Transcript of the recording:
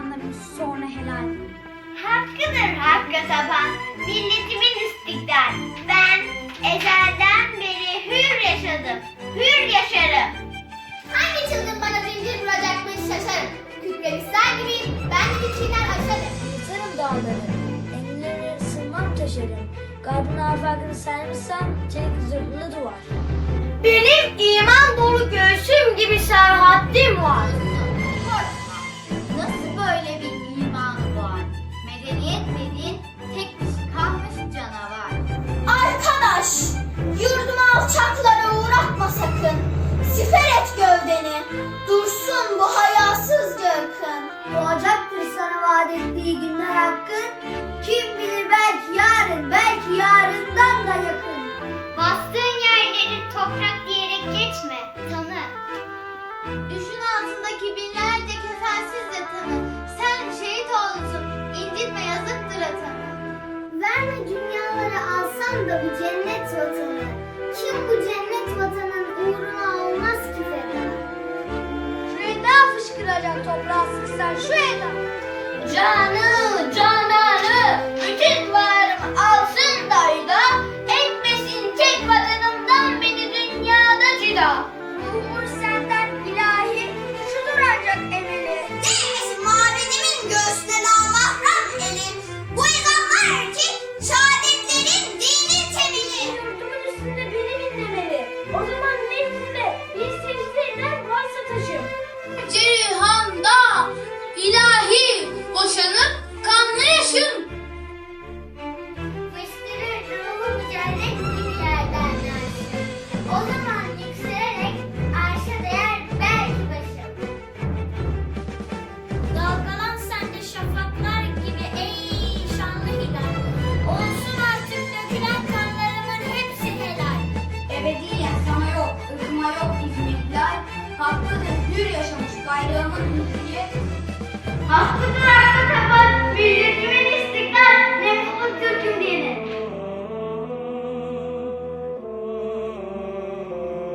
kanların sonra helal. Hakkıdır hakka tapan milletimin istiklal. Ben ezelden beri hür yaşadım, hür yaşarım. Hangi çılgın bana zincir vuracakmış şaşarım. Kükremişler gibiyim, ben de çiğner aşarım. Yıkarım dağları, enginleri sırmam taşırım. Kalbine afakını sermişsem çelik zırhlı duvar. Benim iman dolu göğsüm gibi serhattim var. Doğacaktır sana vaat ettiği günler hakkın. Kim bilir belki yarın, belki yarından da yakın. Bastığın yerleri toprak diyerek geçme, tanı. Düşün altındaki binlerce kefensiz yatanı. Sen şehit olsun, incitme yazıktır atanı. Verme dünyaları alsan da bu cennet fışkıracak toprağa sıksan şu eda. Canı, cananı, bütün varım alsın dayda. Etmesin tek vatanımdan beni dünyada cida. Hakkıdır hür yaşamış bayrağımın hürriyet. Hakkıdır